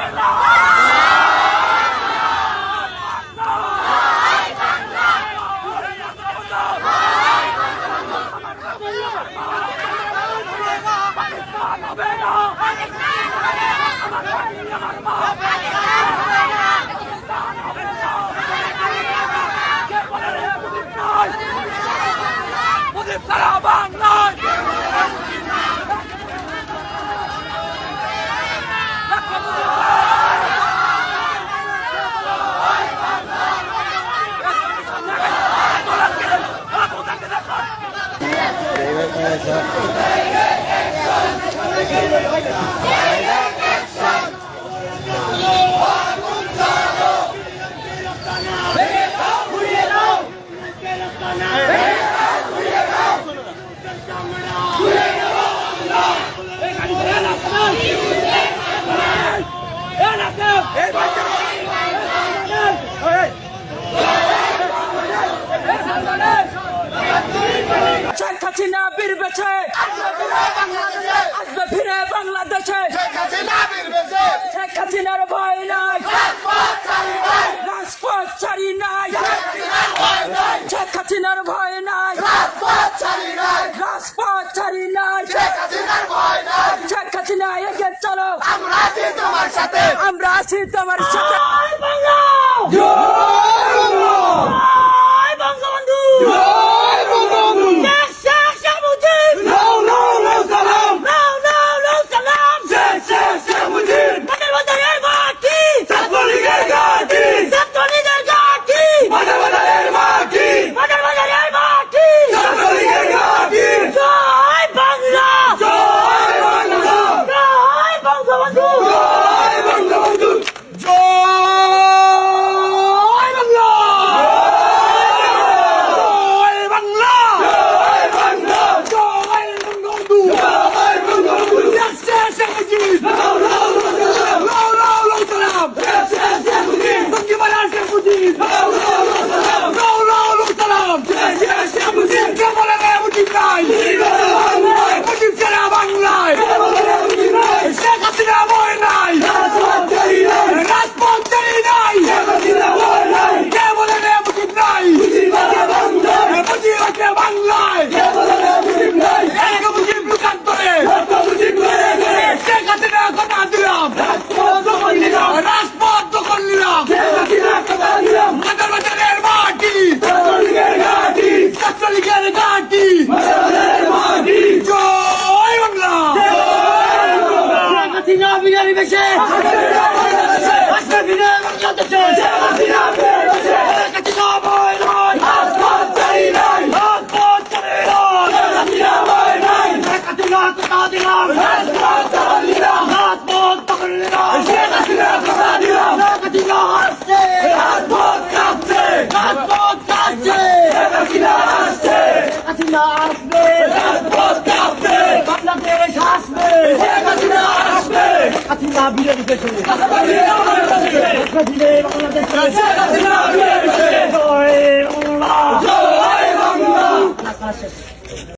Leave it alone! Sheikh Hasina বীর বেছে আসবে ফিরে বাংলাদেশে। শেখ হাসিনার ভয় নাই। রাজপথ ছাড়ি নাই। শেখ হাসিনার ভয় নাই। রাজপথ ছাড়ি নাই। শেখ হাসিনা এগিয়ে চলো। আমরা আছি তোমার সাথে। No! ছাত্রলীগের ঘাটি জয় বাংলা হাসিনা বিরিয়ানি বেশে আসবে ফিরে বাংলাদেশে হাসিনা ভয় নয় রাজপথ চাই নাই রাজপথ চাই নাই হাসিনা ভয় নাই হাসিনা কথা দিলাম রাজপথ চাই দিলাম রাজপথ দখল নিলাম শেখ হাসিনা কথা দিলাম হাসিনা আসছে রাজপথ কাঁপছে রাজপথ কাঁপছে হাসিনা আসছে হাসিনা আসবে রাজপথ কাঁপছে বাংলাদেশ আসবে শেখ হাসিনা আসবে হাসিনা বিরিয়ানি বেশে হাসিনা বাংলাদেশ